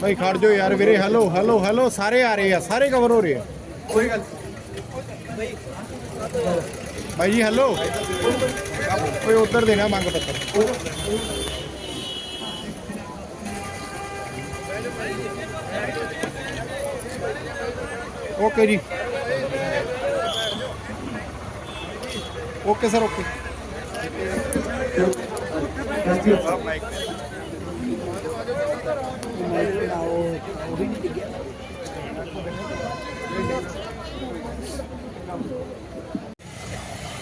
ਭਾਈ ਖੜ ਜਾਓ ਯਾਰ ਵੀਰੇ ਹੈਲੋ ਹੈਲੋ ਹੈਲੋ ਸਾਰੇ ਆ ਰਹੇ ਆ ਸਾਰੇ ਕਵਰ ਹੋ ਰਹੇ ਆ ਕੋਈ ਗੱਲ ਭਾਈ ਜੀ ਹੈਲੋ ਕੋਈ ਉਧਰ ਦੇਣਾ ਮੰਗ ਪੱਤਰ ਓਕੇ ਜੀ ਓਕੇ ਸਰ ਓਕੇ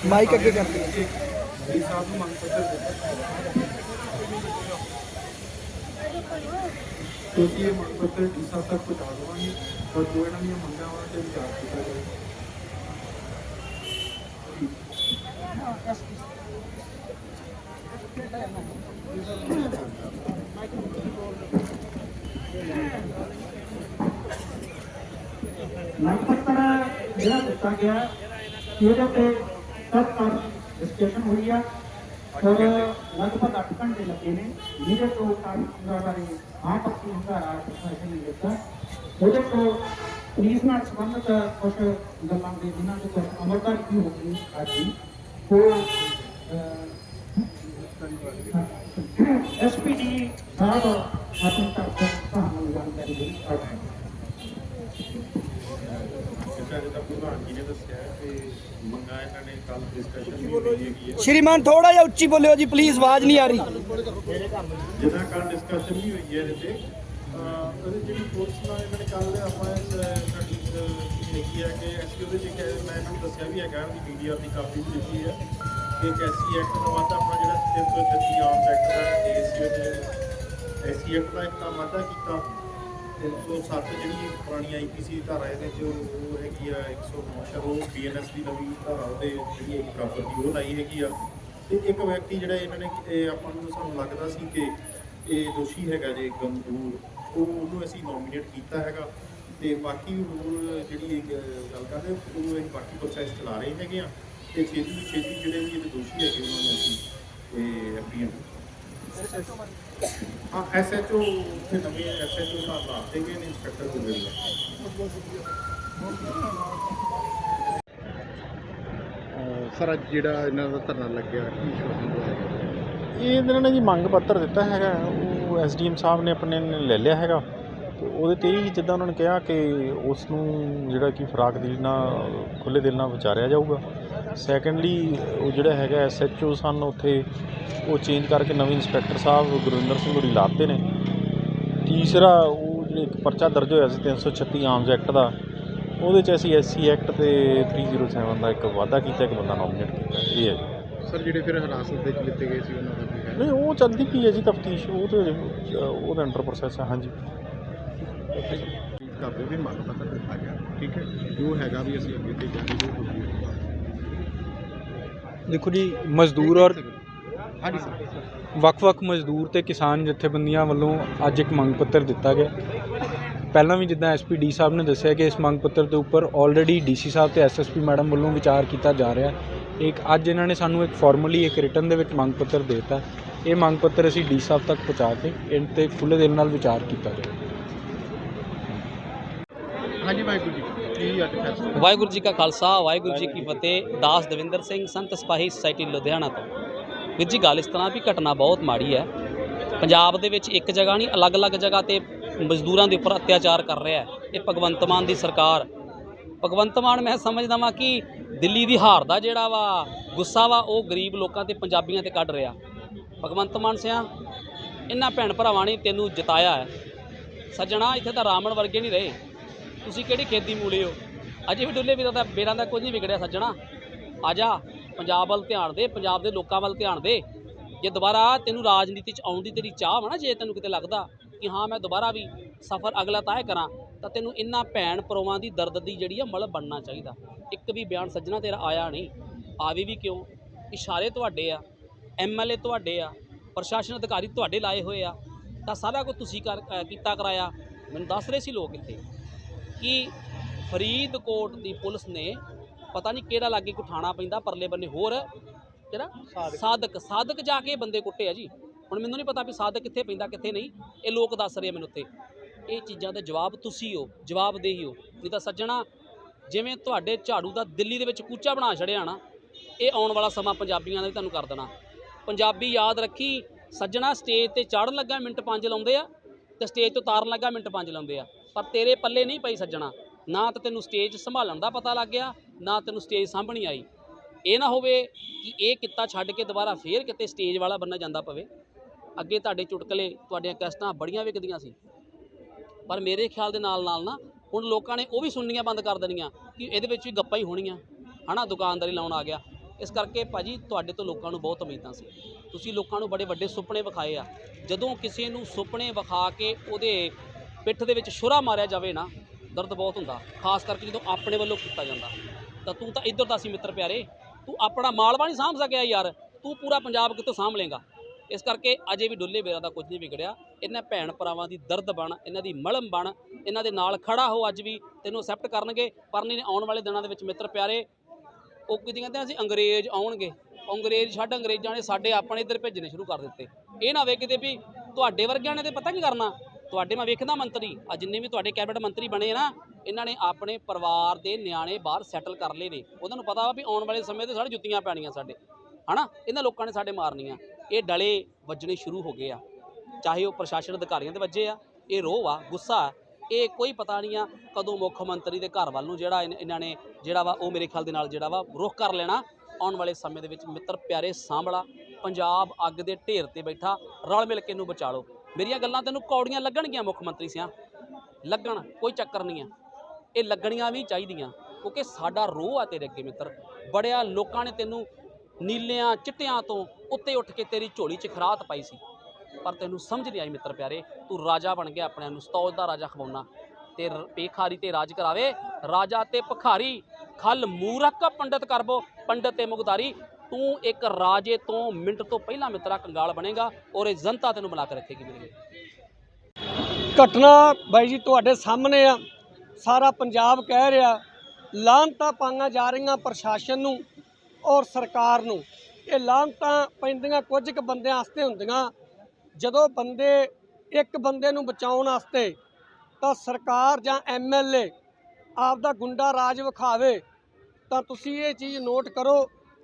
ਮਾਈਕ ਅੱਗੇ ਕਰਦੇ ਕਿਉਂਕਿ ਇਹ ਮੰਗ ਪੱਤਰ ਡੀਸਾ ਤੱਕ ਪਹੁੰਚਾ ਦੇਵਾਂਗੇ ਔਰ ਜੋ ਇਹਨਾਂ ਦੀਆਂ ਮੰਗਾਂ ਵਾਂ ਜਿਹੜਾ ਦਿੱਤਾ ਗਿਆ ਇਹਦੇ ਤੇ ਸਭ ਪਰ ਡਿਸਕਸ਼ਨ ਹੋਈ ਆ ਔਰ ਲਗਭਗ 8 ਘੰਟੇ ਲੱਗੇ ਨੇ ਜਿਹਦੇ ਤੋਂ ਕਾਫੀ ਬਾਰੇ ਆਹ ਪੱਕੀ ਹੁੰਗਾਰਾ ਪ੍ਰਸ਼ਾਸਨ ਨੇ ਦਿੱਤਾ ਉਹਦੇ ਤੋਂ ਪੁਲਿਸ ਨਾਲ ਸੰਬੰਧਿਤ ਕੁਝ ਗੱਲਾਂ ਦੇ ਜਿਨ੍ਹਾਂ ਦੇ ਕੁਝ ਅਮਰਦਾਰ ਕੀ ਹੋ ਗਈ ਅੱਜ ਹੀ ਉਹ ਐਸਪੀਡੀ ਸਾਹਿਬ ਆਪਣੀ ਤਰਫ ਤੋਂ ਤੁਹਾਨੂੰ ਜਾਣਕਾਰੀ ਦੇ ਰਹੇ ਜਿੱਦਾਂ ਜਿੱਦਾਂ ਪ੍ਰਧਾਨ ਜੀ ਨੇ ਦੱਸਿਆ ਹੈ ਕਿ ਮੰਗਾਂ ਇਹਨਾਂ ਨੇ ਕੱਲ ਡਿਸਕਸ਼ਨ ਵੀ ਹੋਈ ਹੈਗੀ ਹੈ ਸ਼੍ਰੀਮਾਨ ਥੋੜਾ ਜਿਹਾ ਉੱਚੀ ਬੋਲਿਓ ਜੀ ਪਲੀਜ਼ ਆਵਾਜ਼ ਨਹੀਂ ਆ ਰਹੀ ਜਿੱਦਾਂ ਕੱਲ ਡਿਸਕਸ਼ਨ ਵੀ ਹੋਈ ਹੈ ਇਹਦੇ ਤੇ ਅਹ ਉਹਦੇ ਜਿਹੜੀ ਪੁਲਿਸ ਨਾਲ ਇਹਨਾਂ ਨੇ ਕੱਲ ਆਪਾਂ ਇਸ ਸਾਡੀ ਅਹ, ਕਿ ਐਸਪੀ ਉਹਦੇ ਚ ਕਿ ਮੈਂ ਇਹਨਾਂ ਨੂੰ ਦੱਸਿਆ ਵੀ ਹੈਗਾ ਉਹਦੀ ਪੀਡੀਆਰ ਦੀ ਕਾਪੀ ਵੀ ਲਿਖੀ ਹੈ। ਕਿ ਇੱਕ ਐਸਸੀ ਐਕਟ ਦਾ ਵਾਧਾ ਆਪਣਾ ਜਿਹੜਾ 336 ਆਰਮਸ ਐਕਟ ਦਾ ਏਸੀ ਦੇ ਐਸਸੀ ਐਕਟ ਦਾ ਇੱਕ ਤਾਂ ਵਾਧਾ ਕੀਤਾ। 307 ਜਿਹੜੀ ਪੁਰਾਣੀ ਆਈਪੀਸੀ ਧਾਰਾ ਇਹਦੇ ਚ ਉਹ ਹੈਗੀ ਆ 109 ਸ਼ਰ ਉਹ ਬੀਐਨਐਸ ਦੀ ਨਵੀਂ ਧਾਰਾ ਉਹਦੇ ਜਿਹੜੀ ਇੱਕ ਬਰਾਬਰ ਉਹ ਲਾਈ ਹੈਗੀ ਆ। ਤੇ ਇੱਕ ਵਿਅਕਤੀ ਜਿਹੜਾ ਇਹਨਾਂ ਨੇ ਇਹ ਆਪਾਂ ਨੂੰ ਸਾਨੂੰ ਲੱਗਦਾ ਸੀ ਕਿ ਇਹ ਦੋਸ਼ੀ ਹੈਗਾ ਜੇ ਗੰਦੂਰ ਉਹ ਉਹਨੂੰ ਅਸੀਂ ਨੋਮੀਨੇਟ ਕੀਤਾ ਹੈਗਾ। ਤੇ ਬਾਕੀ ਹੋਰ ਜਿਹੜੀ ਇੱਕ ਗੱਲ ਕਰਦੇ ਉਹ ਅਸੀਂ ਬਾਕੀ ਪ੍ਰੋਸੈਸ ਚਲਾ ਰਹੇ ਹੈਗੇ ਆ ਤੇ ਛੇਤੀ ਤੋਂ ਛੇਤੀ ਜਿਹੜੇ ਵੀ ਇਹਦੇ ਦੋਸ਼ੀ ਹੈਗੇ ਉਹਨਾਂ ਨੂੰ ਅਸੀਂ ਇਹ ਐਪਰੀਹੈਂਡ ਹਾਂ ਐਸਐਚਓ ਤੇ ਨਵੇਂ ਐਸਐਚਓ ਸਾਹਿਬ ਲਾਤੇ ਗਏ ਨੇ ਇੰਸਪੈਕਟਰ ਹੋ ਗਏ ਨੇ ਸਰ ਅੱਜ ਜਿਹੜਾ ਇਹਨਾਂ ਦਾ ਧਰਨਾ ਲੱਗਿਆ ਕੀ ਹੋਇਆ ਇਹ ਇਹਨਾਂ ਨੇ ਜੀ ਮੰਗ ਪੱਤਰ ਦਿੱਤਾ ਹੈਗਾ ਉਹ ਐਸਡੀਐਮ ਸਾਹਿਬ ਨੇ ਆਪਣੇ ਨੇ ਲੈ ਲਿਆ ਹੈਗਾ। ਤੇ ਉਹਦੇ ਤੇ ਹੀ ਜਿੱਦਾਂ ਉਹਨਾਂ ਨੇ ਕਿਹਾ ਕਿ ਉਸ ਨੂੰ ਜਿਹੜਾ ਕਿ ਫਰਾਕ ਦਿਲ ਨਾਲ ਖੁੱਲੇ ਦਿਲ ਨਾਲ ਵਿਚਾਰਿਆ ਜਾਊਗਾ। ਸੈਕੰਡਲੀ ਉਹ ਜਿਹੜਾ ਹੈਗਾ ਐਸਐਚਓ ਸਨ ਉੱਥੇ ਉਹ ਚੇਂਜ ਕਰਕੇ ਨਵੇਂ ਇੰਸਪੈਕਟਰ ਸਾਹਿਬ ਗੁਰਵਿੰਦਰ ਸਿੰਘ ਹੋਰੀ ਲਾਤੇ ਨੇ। ਤੀਸਰਾ ਉਹ ਜਿਹੜੇ ਇੱਕ ਪਰਚਾ ਦਰਜ ਹੋਇਆ ਸੀ 336 ਆਰਮਸ ਐਕਟ ਦਾ ਉਹਦੇ 'ਚ ਅਸੀਂ ਐਸਸੀ ਐਕਟ ਤੇ 307 ਦਾ ਇੱਕ ਵਾਅਦਾ ਕੀਤਾ ਇੱਕ ਬੰਦਾ ਨੋਮੀਨੇਟ ਕੀਤਾ। ਇਹ ਹੈ ਸਰ ਜਿਹੜੇ ਫਿਰ ਹਿਰਾਸਤ ਦੇ ਲਿੱਤੇ ਗਏ ਸੀ ਉਹਨਾਂ ਦਾ ਕੀ ਨਹੀਂ ਉਹ ਚੱਲਦੀ ਪਈ ਹੈ ਜੀ ਤਫਤੀਸ਼ ਉਹ ਤੇ ਉਹਦੇ ਅੰਡਰ ਪ੍ਰੋਸੈਸ ਹੈ ਹਾਂਜੀ। ਕਰਦੇ ਵੀ ਮੰਗ ਪੱਤਰ ਦਿੱਤਾ ਗਿਆ। ਠੀਕ ਹੈ? ਜੋ ਹੈਗਾ ਵੀ ਅਸੀਂ ਅੱਗੇ ਤੇ ਜਾਰੀ ਜੋ ਹੋਊਗੀ। ਦੇਖੋ ਜੀ ਮਜ਼ਦੂਰ ਔਰ ਹਾਂਜੀ ਵੱਖ-ਵੱਖ ਮਜ਼ਦੂਰ ਤੇ ਕਿਸਾਨ ਜਥੇਬੰਦੀਆਂ ਵੱਲੋਂ ਅੱਜ ਇੱਕ ਮੰਗ ਪੱਤਰ ਦਿੱਤਾ ਗਿਆ। ਪਹਿਲਾਂ ਵੀ ਜਿੱਦਾਂ ਐਸਪੀਡੀ ਸਾਹਿਬ ਨੇ ਦੱਸਿਆ ਕਿ ਇਸ ਮੰਗ ਪੱਤਰ ਦੇ ਉੱਪਰ ਆਲਰੇਡੀ ਡੀਸੀ ਸਾਹਿਬ ਤੇ ਐਸਐਸਪੀ ਮੈਡਮ ਵੱਲੋਂ ਵਿਚਾਰ ਕੀਤਾ ਜਾ ਰਿਹਾ ਇੱਕ ਅੱਜ ਇਹਨਾਂ ਨੇ ਸਾਨੂੰ ਇੱਕ ਫਾਰਮਲੀ ਇੱਕ ਰਿਟਨ ਦੇ ਵਿੱਚ ਮੰਗ ਪੱਤਰ ਦੇ ਦਿੱਤਾ। ਇਹ ਮੰਗ ਪੱਤਰ ਅਸੀਂ ਡੀ ਸਾਹਿਬ ਤੱਕ ਪਹੁੰਚਾ ਕੇ ਇਹਨਾਂ ਤੇ ਖੁੱਲ੍ਹੇ ਦਿਲ ਨਾਲ ਵਿਚਾਰ ਕੀਤਾ ਜਾਵੇ ਹਾਂਜੀ ਵਾਹਿਗੁਰੂ ਜੀ ਕੀ ਅੱਜ ਫੈਸਲਾ ਵਾਹਿਗੁਰੂ ਜੀ ਕਾ ਖਾਲਸਾ, ਵਾਹਿਗੁਰੂ ਜੀ ਕੀ ਫਤਿਹ। ਦਾਸ ਦਵਿੰਦਰ ਸਿੰਘ, ਸੰਤ ਸਿਪਾਹੀ ਸੁਸਾਇਟੀ ਲੁਧਿਆਣਾ ਤੋਂ। ਵੀਰ ਜੀ, ਗੱਲ ਇਸ ਤਰ੍ਹਾਂ ਵੀ ਘਟਨਾ ਬਹੁਤ ਮਾੜੀ ਹੈ। ਪੰਜਾਬ ਦੇ ਵਿੱਚ ਇੱਕ ਜਗ੍ਹਾ ਨਹੀਂ, ਅਲੱਗ-ਅਲੱਗ ਜਗ੍ਹਾ ਤੇ ਮਜ਼ਦੂਰਾਂ ਦੇ ਉੱਪਰ ਅਤਿਆਚਾਰ ਕਰ ਰਿਹਾ ਹੈ। ਇਹ ਭਗਵੰਤ ਮਾਨ ਦੀ ਸਰਕਾਰ। ਭਗਵੰਤ ਮਾਨ, ਮੈਂ ਸਮਝਦਾ ਵਾਂ ਕਿ ਦਿੱਲੀ ਦੀ ਹਾਰ ਦਾ ਜਿਹੜਾ ਵਾ ਗੁੱਸਾ ਵਾ, ਉਹ ਗਰੀਬ ਲੋਕਾਂ ਤੇ, ਪੰਜਾਬੀਆਂ ਤੇ ਕੱਢ ਰਿਹਾ। ਭਗਵੰਤ ਮਾਨ ਸਿਆ, ਇਹਨਾਂ ਭੈਣ ਭਰਾਵਾਂ ਨੇ ਤੈਨੂੰ ਜਿਤਾਇਆ ਹੈ। ਸੱਜਣਾ, ਇੱਥੇ ਤਾਂ ਰਾਵਣ ਵਰਗੇ ਨਹੀਂ ਰਹੇ। ਤੁਸੀਂ ਕਿਹੜੀ ਖੇਤੀ ਮੂਲੇ ਹੋ? ਅਜੇ ਵੀ ਡੁੱਲੇ ਵੀਰਾਂ ਦਾ ਬੇਰਾਂ ਦਾ ਕੁਝ ਨਹੀਂ ਵਿਗੜਿਆ ਸੱਜਣਾ। ਆ ਜਾ, ਪੰਜਾਬ ਵੱਲ ਧਿਆਨ ਦੇ, ਪੰਜਾਬ ਦੇ ਲੋਕਾਂ ਵੱਲ ਧਿਆਨ ਦੇ। ਜੇ ਦੁਬਾਰਾ ਤੈਨੂੰ ਰਾਜਨੀਤੀ 'ਚ ਆਉਣ ਦੀ ਤੇਰੀ ਚਾਹ ਵਾ ਨਾ, ਜੇ ਤੈਨੂੰ ਕਿਤੇ ਲੱਗਦਾ ਕਿ ਹਾਂ, ਮੈਂ ਦੁਬਾਰਾ ਵੀ ਸਫ਼ਰ ਅਗਲਾ ਤੈਅ ਕਰਾਂ, ਤਾਂ ਤੈਨੂੰ ਇੰਨਾ ਭੈਣ ਪਰੋਵਾਂ ਦੀ ਦਰਦ ਦੀ ਜਿਹੜੀ ਆ ਮਲ ਬਣਨਾ ਚਾਹੀਦਾ। ਇੱਕ ਵੀ ਬਿਆਨ ਸੱਜਣਾ ਤੇਰਾ ਆਇਆ ਨਹੀਂ। ਆਵੇ ਵੀ ਕਿਉਂ? ਇਸ਼ਾਰੇ ਤੁਹਾਡੇ ਆ ਐਮਐਲਏ ਤੁਹਾਡੇ ਆ, ਪ੍ਰਸ਼ਾਸਨ ਅਧਿਕਾਰੀ ਤੁਹਾਡੇ ਲਾਏ ਹੋਏ ਆ। ਤਾਂ ਸਾਰਾ ਕੁਝ ਤੁਸੀਂ ਕਰ ਕੀਤਾ ਕਰਾਇਆ। ਮੈਨੂੰ ਦੱਸ ਰਹੇ ਸੀ ਲੋਕ ਇੱਥੇ। ਕਿ ਫਰੀਦਕੋਟ ਦੀ ਪੁਲਿਸ ਨੇ ਪਤਾ ਨਹੀਂ ਕਿਹੜਾ ਲਾਗੇ ਕੋ ਥਾਣਾ ਪੈਂਦਾ ਪਰਲੇ ਬੰਨੇ ਹੋਰ ਕਿਹੜਾ ਸਾਦਕ। ਸਾਦਕ ਜਾ ਕੇ ਬੰਦੇ ਕੁੱਟੇ ਆ ਜੀ। ਹੁਣ ਮੈਨੂੰ ਨਹੀਂ ਪਤਾ ਵੀ ਸਾਦਕ ਕਿੱਥੇ ਪੈਂਦਾ ਕਿੱਥੇ ਨਹੀਂ। ਇਹ ਲੋਕ ਦੱਸ ਰਹੇ ਮੈਨੂੰ ਉੱਥੇ। ਇਹ ਚੀਜ਼ਾਂ ਦੇ ਜਵਾਬ ਤੁਸੀਂ ਹੋ ਜਵਾਬਦੇਹੀ ਹੋ। ਨਹੀਂ ਤਾਂ ਸੱਜਣਾ ਜਿਵੇਂ ਤੁਹਾਡੇ ਝਾੜੂ ਦਾ ਦਿੱਲੀ ਦੇ ਵਿੱਚ ਕੂਚਾ ਬਣਾ ਛੜਿਆ ਨਾ ਇਹ ਆਉਣ ਵਾਲਾ ਸਮਾਂ ਪੰਜਾਬੀਆਂ ਦਾ ਵੀ ਤੁਹਾਨੂੰ ਕਰ ਦੇਣਾ। ਪੰਜਾਬੀ ਯਾਦ ਰੱਖੀ ਸੱਜਣਾ ਸਟੇਜ ਤੇ ਚੜ੍ਹਨ ਲੱਗਾ ਮਿੰਟ ਪੰਜ ਲਾਉਂਦੇ ਆ ਤੇ ਸਟੇਜ ਤੋਂ ਤਾਰਨ ਲੱਗਾ ਮਿੰਟ ਪੰਜ ਲਾਉਂਦੇ ਆ। ਪਰ ਤੇਰੇ ਪੱਲੇ ਨਹੀਂ ਪਈ ਸੱਜਣਾ। ਨਾ ਤਾਂ ਤੈਨੂੰ ਸਟੇਜ ਸੰਭਾਲਣ ਦਾ ਪਤਾ ਲੱਗ ਗਿਆ, ਨਾ ਤੈਨੂੰ ਸਟੇਜ ਸਾਂਭਣੀ ਆਈ। ਇਹ ਨਾ ਹੋਵੇ ਕਿ ਇਹ ਕਿੱਤਾ ਛੱਡ ਕੇ ਦੁਬਾਰਾ ਫੇਰ ਕਿਤੇ ਸਟੇਜ ਵਾਲਾ ਬੰਨਾ ਜਾਂਦਾ ਪਵੇ। ਅੱਗੇ ਤੁਹਾਡੇ ਚੁਟਕਲੇ, ਤੁਹਾਡੀਆਂ ਕੈਸਟਾਂ ਬੜੀਆਂ ਵਿਕਦੀਆਂ ਸੀ। ਪਰ ਮੇਰੇ ਖਿਆਲ ਦੇ ਨਾਲ ਨਾਲ ਨਾ, ਹੁਣ ਲੋਕਾਂ ਨੇ ਉਹ ਵੀ ਸੁਣਨੀਆਂ ਬੰਦ ਕਰ ਦੇਣੀਆਂ ਕਿ ਇਹਦੇ ਵਿੱਚ ਵੀ ਗੱਪਾਂ ਹੀ ਹੋਣੀਆਂ। ਹਨਾ, ਦੁਕਾਨਦਾਰੀ ਲਾਉਣ ਆ ਗਿਆ। ਇਸ ਕਰਕੇ ਭਾਜੀ ਤੁਹਾਡੇ ਤੋਂ ਲੋਕਾਂ ਨੂੰ ਬਹੁਤ ਉਮੀਦਾਂ ਸੀ। ਤੁਸੀਂ ਲੋਕਾਂ ਨੂੰ ਬੜੇ ਵੱਡੇ ਸੁਪਨੇ ਵਿਖਾਏ ਆ। ਜਦੋਂ ਕਿਸੇ ਨੂੰ ਸੁਪਨੇ ਵਿਖਾ ਕੇ ਉਹਦੇ ਪਿੱਠ ਦੇ ਵਿੱਚ ਛੁਰਾ ਮਾਰਿਆ ਜਾਵੇ ਨਾ, ਦਰਦ ਬਹੁਤ ਹੁੰਦਾ, ਖਾਸ ਕਰਕੇ ਜਦੋਂ ਆਪਣੇ ਵੱਲੋਂ ਕੀਤਾ ਜਾਂਦਾ। ਤਾਂ ਤੂੰ ਤਾਂ ਇੱਧਰ ਦਾ ਸੀ ਮਿੱਤਰ ਪਿਆਰੇ, ਤੂੰ ਆਪਣਾ ਮਾਲਵਾ ਨਹੀਂ ਸਾਂਭ ਸਕਿਆ ਯਾਰ, ਤੂੰ ਪੂਰਾ ਪੰਜਾਬ ਕਿੱਥੋਂ ਸਾਂਭ ਲੇਗਾ ਇਸ ਕਰਕੇ ਅਜੇ ਵੀ ਡੁੱਲੇ ਬੇਰਾ ਦਾ ਕੁਝ ਨਹੀਂ ਵਿਗੜਿਆ, ਇਹਨਾਂ ਭੈਣ ਭਰਾਵਾਂ ਦੀ ਦਰਦ ਬਣ, ਇਹਨਾਂ ਦੀ ਮਲਮ ਬਣ, ਇਹਨਾਂ ਦੇ ਨਾਲ ਖੜਾ ਹੋ ਅੱਜ ਵੀ, ਤੈਨੂੰ ਅਸੈਪਟ ਕਰਨਗੇ, ਪਰ ਨਹੀਂ ਆਉਣ ਵਾਲੇ ਦਿਨਾਂ ਦੇ ਵਿੱਚ ਮਿੱਤਰ ਪਿਆਰੇ, ਉਹ ਕੀ ਕਹਿੰਦੇ ਅਸੀਂ, ਅੰਗਰੇਜ਼ ਆਉਣਗੇ। ਅੰਗਰੇਜ਼ ਛੱਡ ਅੰਗਰੇਜ਼ਾਂ ਨੇ ਸਾਡੇ ਆਪਣੇ ਇੱਧਰ ਭੇਜਣੇ ਸ਼ੁਰੂ ਕਰ ਦਿੱਤੇ। ਇਹ ਨਾ ਹੋਵੇ ਕਿਤੇ ਵੀ ਤੁਹਾਡੇ ਵਰਗਿਆਂ ਨੇ ਤੇ ਪਤਾ ਕੀ ਕਰਨਾ? ਤੁਹਾਡੇ ਮੈਂ ਵੇਖਦਾ ਮੰਤਰੀ ਆ ਜਿੰਨੇ ਵੀ ਤੁਹਾਡੇ ਕੈਬਨਿਟ ਮੰਤਰੀ ਬਣੇ ਆ ਨਾ, ਇਹਨਾਂ ਨੇ ਆਪਣੇ ਪਰਿਵਾਰ ਦੇ ਨਿਆਣੇ ਬਾਹਰ ਸੈਟਲ ਕਰ ਲਏ ਨੇ। ਉਹਨਾਂ ਨੂੰ ਪਤਾ ਵਾ ਵੀ ਆਉਣ ਵਾਲੇ ਸਮੇਂ ਤੇ ਸਾਡੇ ਜੁੱਤੀਆਂ ਪੈਣੀਆਂ ਸਾਡੇ। ਹਨਾ? ਇਹਨਾਂ ਲੋਕਾਂ ਨੇ ਸਾਡੇ ਮਾਰਨੀਆਂ। ਇਹ ਡਲੇ ਵੱਜਣੇ ਸ਼ੁਰੂ ਹੋ ਗਏ ਆ। ਚਾਹੇ ਉਹ ਪ੍ਰਸ਼ਾਸਨ ਅਧਿਕਾਰੀਆਂ ਦੇ ਵੱਜੇ ਆ, ਇਹ ਰੋਹ ਆ ਗੁੱਸਾ ਆ। ਇਹ ਕੋਈ ਪਤਾ ਨਹੀਂ ਆ ਕਦੋਂ ਮੁੱਖ ਮੰਤਰੀ ਦੇ ਘਰ ਵੱਲ ਨੂੰ ਜਿਹੜਾ ਇਨ- ਇਹਨਾਂ ਨੇ ਜਿਹੜਾ ਵਾ ਉਹ ਮੇਰੇ ਖਿਆਲ ਦੇ ਨਾਲ ਜਿਹੜਾ ਵਾ ਰੁਖ ਕਰ ਲੈਣਾ। ਆਉਣ ਵਾਲੇ ਸਮੇਂ ਦੇ ਵਿੱਚ ਮਿੱਤਰ ਪਿਆਰੇ ਸਾਂਭਲਾ, ਪੰਜਾਬ ਅੱਗ ਦੇ ਢੇਰ ਤੇ ਬੈਠਾ, ਰਲ ਮਿਲ ਕੇ ਇਹਨੂੰ ਬਚਾ ਲਓ। ਮੇਰੀਆਂ ਗੱਲਾਂ ਤੈਨੂੰ ਕੌੜੀਆਂ ਲੱਗਣਗੀਆਂ, ਮੁੱਖ ਮੰਤਰੀ ਸਿਆਂ। ਲੱਗਣ, ਕੋਈ ਚੱਕਰ ਨਹੀਂ ਆ। ਇਹ ਲੱਗਣੀਆਂ ਵੀ ਚਾਹੀਦੀਆਂ, ਕਿਉਂਕਿ ਸਾਡਾ ਰੋਹ ਆ ਤੇਰੇ ਅੱਗੇ ਮਿੱਤਰ। ਬੜਿਆ ਲੋਕਾਂ ਨੇ ਤੈਨੂੰ ਨੀਲਿਆਂ ਚਿੱਟਿਆਂ ਤੋਂ ਉੱਤੇ ਉੱਠ ਕੇ ਤੇਰੀ ਝੋਲੀ 'ਚ ਖਰਾਤ ਪਾਈ ਸੀ। ਪਰ ਤੈਨੂੰ ਸਮਝ ਨਹੀਂ ਆਈ ਮਿੱਤਰ ਪਿਆਰੇ, ਤੂੰ ਰਾਜਾ ਬਣ ਗਿਆ ਆਪਣਿਆਂ ਨੂੰ ਸਤੌਜ ਦਾ ਰਾਜਾ ਖਵਾਉਣਾ। ਤੇ ਰ- ਪੇਖਾਰੀ ਤੇ ਰਾਜ ਕਰਾਵੇ, ਰਾਜਾ ਤੇ ਭਖਾਰੀ। ਖਲ ਮੂਰਖ, ਪੰਡਤ ਕਰਬੋ ਪੰਡਤ ਤੇ ਮੁਗਦਾਰੀ ਤੂੰ ਇੱਕ ਰਾਜੇ ਤੋਂ ਮਿੰਟ ਤੋਂ ਪਹਿਲਾਂ ਮਿੱਤਰਾ ਕੰਗਾਲ ਬਣੇਗਾ ਔਰ ਇਹ ਜਨਤਾ ਤੈਨੂੰ ਬਣਾ ਕੇ ਰੱਖੇਗੀ ਮੇਰੇ ਘਟਨਾ ਬਾਈ ਜੀ ਤੁਹਾਡੇ ਸਾਹਮਣੇ ਆ। ਸਾਰਾ ਪੰਜਾਬ ਕਹਿ ਰਿਹਾ ਲਾਹਨਤਾਂ ਪਾਈਆਂ ਜਾ ਰਹੀਆਂ ਪ੍ਰਸ਼ਾਸਨ ਨੂੰ ਔਰ ਸਰਕਾਰ ਨੂੰ। ਇਹ ਲਾਹਨਤਾਂ ਪੈਂਦੀਆਂ ਕੁਝ ਕੁ ਬੰਦਿਆਂ ਵਾਸਤੇ ਹੁੰਦੀਆਂ। ਜਦੋਂ ਬੰਦੇ ਇੱਕ ਬੰਦੇ ਨੂੰ ਬਚਾਉਣ ਵਾਸਤੇ ਤਾਂ ਸਰਕਾਰ ਜਾਂ ਐਮਐਲਏ ਆਪਦਾ ਗੁੰਡਾ ਰਾਜ ਵਿਖਾਵੇ, ਤਾਂ ਤੁਸੀਂ ਇਹ ਚੀਜ਼ ਨੋਟ ਕਰੋ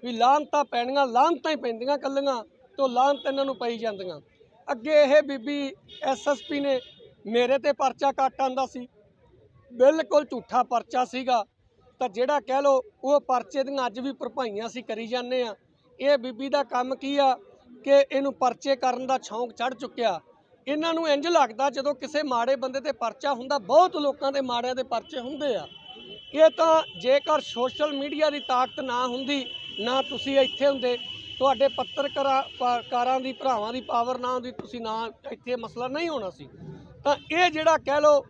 ਵੀ ਲਾਹਨਤਾਂ ਪੈਣੀਆਂ, ਲਾਹਨਤਾਂ ਹੀ ਪੈਂਦੀਆਂ ਕੱਲੀਆਂ ਤੋਂ ਲਾਹਨਤ ਇਹਨਾਂ ਨੂੰ ਪਈ ਜਾਂਦੀਆਂ। ਅੱਗੇ ਇਹ ਬੀਬੀ ਐਸਐਸਪੀ ਨੇ ਮੇਰੇ ਤੇ ਪਰਚਾ ਕੱਟ ਆਂਦਾ ਸੀ। ਬਿਲਕੁਲ ਝੂਠਾ ਪਰਚਾ ਸੀਗਾ। ਤਾਂ ਜਿਹੜਾ ਕਹਿ ਲੋ ਉਹ ਪਰਚੇ ਦੀਆਂ ਅੱਜ ਵੀ ਭਰਪਾਈਆਂ ਸੀ ਕਰੀ ਜਾਂਦੇ ਆ ਇਹ ਬੀਬੀ ਦਾ ਕੰਮ ਕੀ ਆ ਕਿ ਇਹਨੂੰ ਪਰਚੇ ਕਰਨ ਦਾ ਸ਼ੌਂਕ ਚੜ ਚੁੱਕਿਆ। ਇਹਨਾਂ ਨੂੰ ਇੰਜ ਲੱਗਦਾ ਜਦੋਂ ਕਿਸੇ ਮਾੜੇ ਬੰਦੇ ਤੇ ਪਰਚਾ ਹੁੰਦਾ, ਬਹੁਤ ਲੋਕਾਂ ਦੇ ਮਾੜਿਆਂ ਦੇ ਪਰਚੇ ਹੁੰਦੇ ਆ। ਇਹ ਤਾਂ ਜੇਕਰ ਸੋਸ਼ਲ ਮੀਡੀਆ ਦੀ ਤਾਕਤ ਨਾ ਹੁੰਦੀ ਨਾ ਤੁਸੀਂ ਇੱਥੇ ਹੁੰਦੇ। ਤੁਹਾਡੇ ਪੱਤਰਕਾਰਾਂ ਪਾ- ਕਾਰਾਂ ਦੀ, ਭਰਾਵਾਂ ਦੀ ਪਾਵਰ ਨਾ ਹੁੰਦੀ, ਤੁਸੀਂ ਨਾ ਇੱਥੇ ਮਸਲਾ ਨਹੀਂ ਹੋਣਾ ਸੀ। ਤਾਂ ਇਹ ਜਿਹੜਾ ਕਹਿ ਲੋ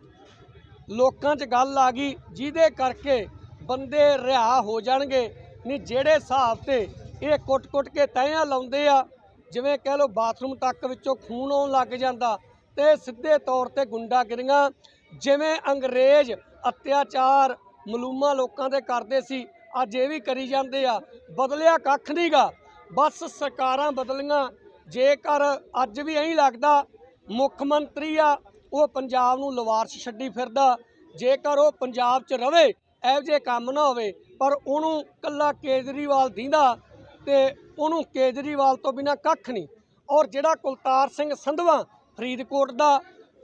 ਲੋਕਾਂ 'ਚ ਗੱਲ ਆ ਗਈ, ਜਿਹਦੇ ਕਰਕੇ ਬੰਦੇ ਰਿਹਾ ਹੋ ਜਾਣਗੇ। ਨਹੀਂ ਜਿਹੜੇ ਹਿਸਾਬ ਤੇ ਇਹ ਕੁੱਟ-ਕੁੱਟ ਕੇ ਤੈਆਂ ਲਾਉਂਦੇ ਆ, ਜਿਵੇਂ ਕਹਿ ਲੋ ਬਾਥਰੂਮ ਤੱਕ ਵਿੱਚੋਂ ਖੂਨ ਆਉਣ ਲੱਗ ਜਾਂਦਾ ਤੇ ਸਿੱਧੇ ਤੌਰ ਤੇ ਗੁੰਡਾਗਿਰੀਆਂ, ਜਿਵੇਂ ਅੰਗਰੇਜ਼ ਅਤਿਆਚਾਰ ਮਲੂਮਾ ਲੋਕਾਂ 'ਤੇ ਕਰਦੇ ਸੀ ਅੱਜ ਇਹ ਵੀ ਕਰੀ ਜਾਂਦੇ ਆ, ਬਦਲਿਆ ਕੱਖ ਨਹੀਂਗਾ ਬਸ ਸਰਕਾਰਾਂ ਬਦਲੀਆਂ, ਜੇਕਰ ਅੱਜ ਵੀ ਐਂ ਲੱਗਦਾ, ਮੁੱਖ ਮੰਤਰੀ ਆ, ਉਹ ਪੰਜਾਬ ਨੂੰ ਲਵਾਰਸ ਛੱਡੀ ਫਿਰਦਾ। ਜੇਕਰ ਉਹ ਪੰਜਾਬ 'ਚ ਰਵੇ, ਇਹੋ ਜਿਹੇ ਕੰਮ ਨਾ ਹੋਵੇ, ਪਰ ਉਹਨੂੰ ਕੱਲਾ ਕੇਜਰੀਵਾਲ ਦੀਂਦਾ ਤੇ ਉਹਨੂੰ ਕੇਜਰੀਵਾਲ ਤੋਂ ਬਿਨਾ ਕੱਖ ਨਹੀਂ ਔਰ ਜਿਹੜਾ ਕੁਲਤਾਰ ਸਿੰਘ ਸੰਧਵਾ ਫਰੀਦਕੋਟ ਦਾ,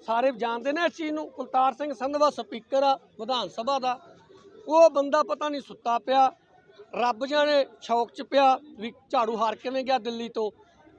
ਸਾਰੇ ਜਾਣਦੇ ਨੇ ਇਸ ਚੀਜ਼ ਨੂੰ, ਕੁਲਤਾਰ ਸਿੰਘ ਸੰਧਵਾ ਸਪੀਕਰ ਆ, ਵਿਧਾਨ ਸਭਾ ਦਾ। ਉਹ ਬੰਦਾ ਪਤਾ ਨਹੀਂ ਸੁੱਤਾ ਪਿਆ, ਰੱਬ ਜਾਣੇ ਸ਼ੌਕ ਚ ਪਿਆ ਵੀ ਝਾੜੂ ਹਾਰ ਕਿਵੇਂ ਗਿਆ ਦਿੱਲੀ ਤੋਂ।